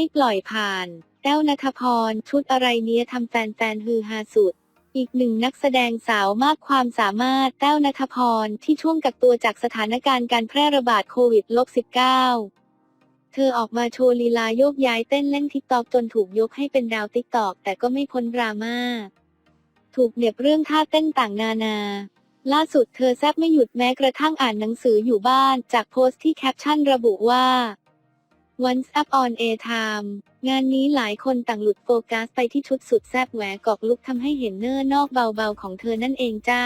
ไม่ปล่อยผ่าน แต้วนัทพร ชุดอะไรเนี้ยทำแฟนๆฮือฮาสุด อีกหนึ่งนักแสดงสาวมากความสามารถแต้วนัทพรที่ช่วงกักตัวจากสถานการณ์การแพร่ระบาดโควิด -19 เธอออกมาโชว์ลีลาโยกย้ายเต้นเล่นทิกตอกจนถูกยกให้เป็นดาวติ๊กตอกแต่ก็ไม่พ้นดราม่า ถูกเหน็บเรื่องท่าเต้นต่างนานาล่าสุดเธอแซบไม่หยุดแม้กระทั่งอ่านหนังสืออยู่บ้าน จากโพสต์ที่แคปชั่นระบุว่า Once up on a time งานนี้หลายคนต่างหลุดโฟกัสไปที่ชุดสุดแซบแหวกอกลุกทำให้เห็นเนื้อนอกเบาๆของเธอนั่นเองจ้า